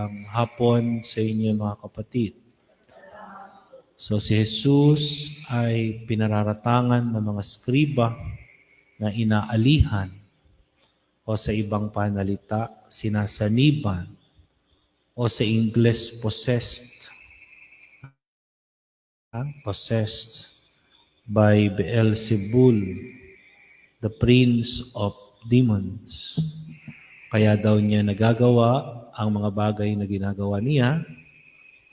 Magandang hapon sa inyo mga kapatid. So si Jesus ay pinararatangan ng mga skriba na inaalihan o sa ibang panalita, sinasaniban o sa English possessed. Ah, Possessed by Beelzebul, the prince of demons. Kaya daw niya nagagawa ang mga bagay na ginagawa niya,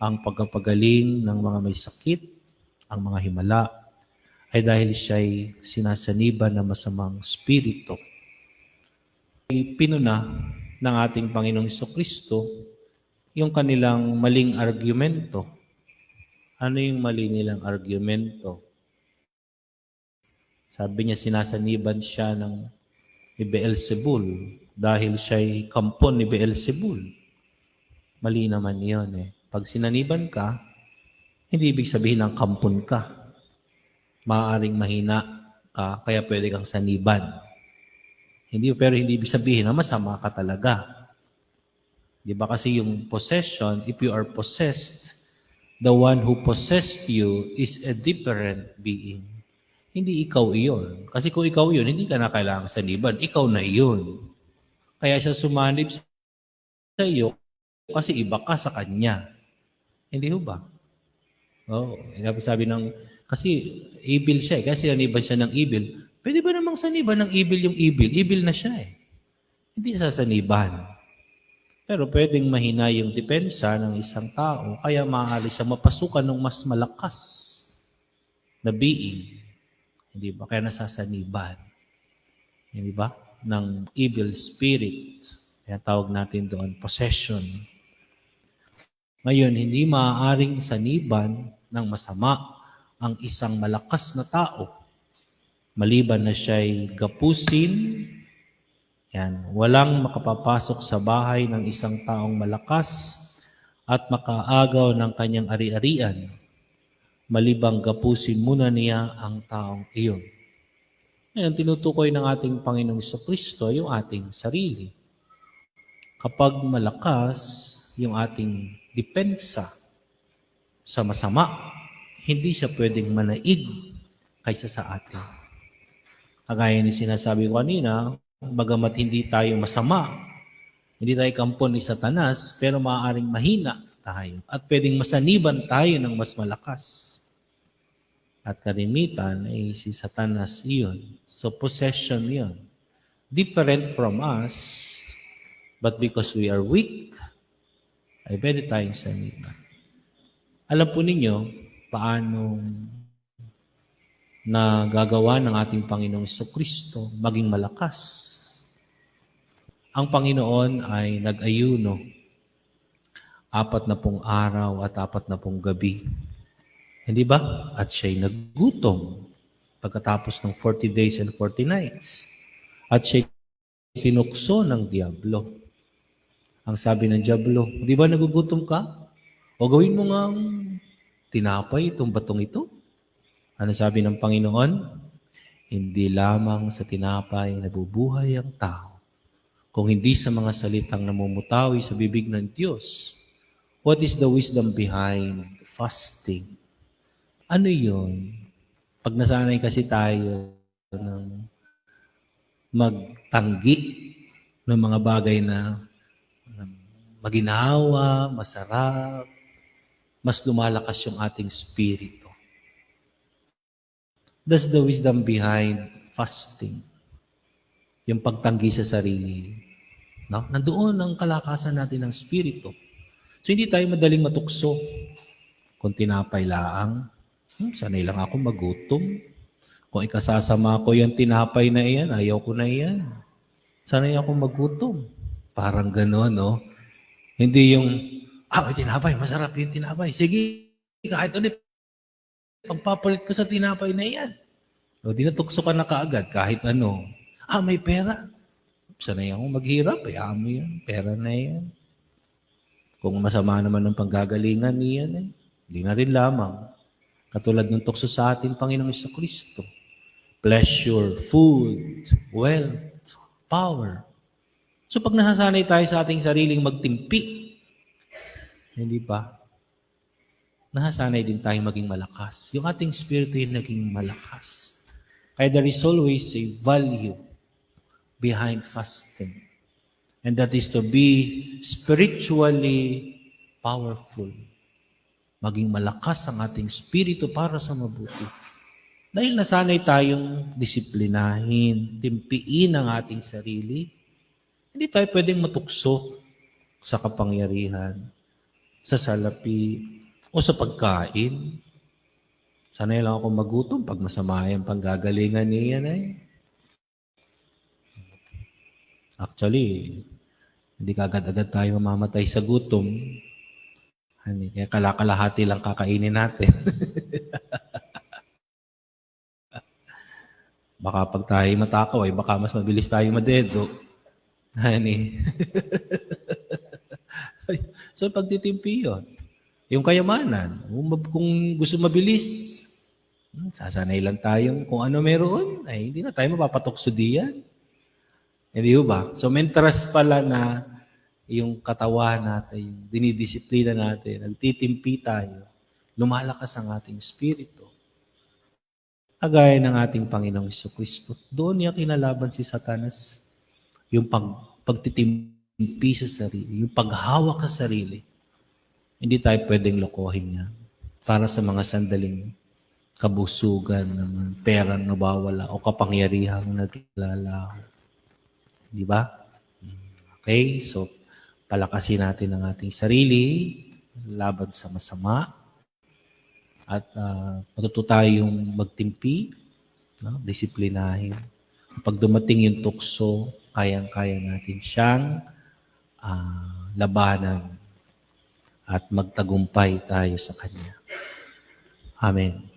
ang pagkapagaling ng mga may sakit, ang mga himala, ay dahil siya'y sinasaniban ng masamang spirito. Pinuna ng ating Panginoong Kristo yung kanilang maling argumento. Ano yung mali nilang argumento? Sabi niya, sinasaniban siya ng ni Beelzebul dahil siya'y kampon ni Beelzebul. Mali naman yun eh. Pag sinaniban ka, hindi ibig sabihin ng kampon ka. Maaaring mahina ka, kaya pwede kang saniban. Hindi, pero hindi ibig sabihin na masama ka talaga. Di ba kasi yung possession, if you are possessed, the one who possessed you is a different being. Hindi ikaw iyon. Kasi kung ikaw iyon, hindi ka na kailangang saniban. Ikaw na iyon. Kaya siya sumanib sa iyo kasi iba ka sa kanya. Hindi ho ba? Oo. Oh, sabi ng, kasi evil siya eh. Kasi saniban siya ng evil. Pwede ba namang saniban ng evil yung evil? Evil na siya eh. Hindi sasaniban. Pero pwedeng mahina yung depensa ng isang tao, kaya maaari siya mapasukan ng mas malakas na being. Hindi ba? Kaya nasasaniban. Hindi ba? Ng evil spirit. Kaya tawag natin doon, possession. Ngayon, hindi maaaring saniban ng masama ang isang malakas na tao. Maliban na siya'y gapusin, yan, walang makapapasok sa bahay ng isang taong malakas at makaagaw ng kanyang ari-arian malibang gapusin muna niya ang taong iyon. Ngayon, tinutukoy ng ating Panginoong Kristo yung ating sarili. Kapag malakas yung ating depensa sa masama, hindi siya pwedeng manaig kaysa sa atin. Kagaya ni sinasabi ko kanina, bagamat hindi tayo masama, hindi tayo kampon ni Satanas, pero maaaring mahina tayo at pwedeng masaniban tayo ng mas malakas. At kalimitan ay si Satanas iyon. So possession yun. Different from us, but because we are weak, ay pwede tayong saniban. Alam po ninyo, paano na gagawa ng ating Panginoong Kristo maging malakas. Ang Panginoon ay nag-ayuno apat na pong araw at apat na pong gabi. Hindi ba? At siya'y naggutom pagkatapos ng 40 days and 40 nights. At siya'y tinukso ng Diablo. Ang sabi ng Diablo, di ba nagugutom ka? O gawin mo nga tinapay itong batong ito. Ano sabi ng Panginoon? Hindi lamang sa tinapay nabubuhay ang tao, kung hindi sa mga salitang namumutawi sa bibig ng Diyos. What is the wisdom behind fasting? Ano yun? Pag nasanay kasi tayo ng magtanggi ng mga bagay na maginawa, masarap, mas lumalakas yung ating spirito. That's the wisdom behind fasting. Yung pagtanggi sa sarili. No? Nandoon ang kalakasan natin ng spirito. So hindi tayo madaling matukso. Kung tinapay laang, hmm, sanay lang ako magutom. Kung ikasasama ko yung tinapay na iyan, ayaw ko na iyan. Sanay ako magutom. Parang gano'n, no? Hindi yung, ah, may tinapay, masarap yung tinapay. Sige, kahit ano, pagpapalit ko sa tinapay na iyan. O, dinatukso ka na kaagad, kahit ano. Ah, may pera. Sanay ako maghirap, hayaan mo yan. Pera na yan. Kung masama naman ng panggagalingan niyan eh, hindi na rin lamang. Katulad ng tukso sa atin, Panginoong Isa Kristo. Pleasure, food, wealth, power. So pag nasasanay tayo sa ating sariling magtimpi, Hindi ba? Nahasanay din tayong maging malakas. Yung ating spirito yung naging malakas. Kaya there is always a value behind fasting. And that is to be spiritually powerful. Maging malakas ang ating spirito para sa mabuti. Dahil nasanay tayong disiplinahin, timpiin ang ating sarili, hindi tayo pwedeng matukso sa kapangyarihan, sa salapi, o sa pagkain. Sanay lang ako magutom pag masama yung panggagalingan niya na eh. Actually, hindi kagad-agad tayo mamamatay sa gutom. Hani, kaya kalakalahati lang kakainin natin. baka pag tayo matakaw ay baka mas mabilis tayo madedo. Hani. so pagtitimpi yun. Yung kayamanan, kung, gusto mabilis, hmm, sasanay lang tayong kung ano meron, ay hindi na tayo mapapatokso diyan. Hindi ba? So, mentras pala na yung katawan natin, yung dinidisiplina natin, nagtitimpi tayo, lumalakas ang ating spirito. Agaya ng ating Panginoong Iso Kristo. Doon niya kinalaban si Satanas. Yung pag, pagtitimpi sa sarili, yung paghawak sa sarili. Hindi tayo pwedeng lokohin niya para sa mga sandaling kabusugan naman, perang nawawala o kapangyarihang naglalaho. Di ba? Okay, so palakasin natin ang ating sarili laban sa masama at uh, matuto tayong magtimpi, no? disiplinahin. Pag dumating yung tukso, kayang-kaya natin siyang uh, labanan at magtagumpay tayo sa Kanya. Amen.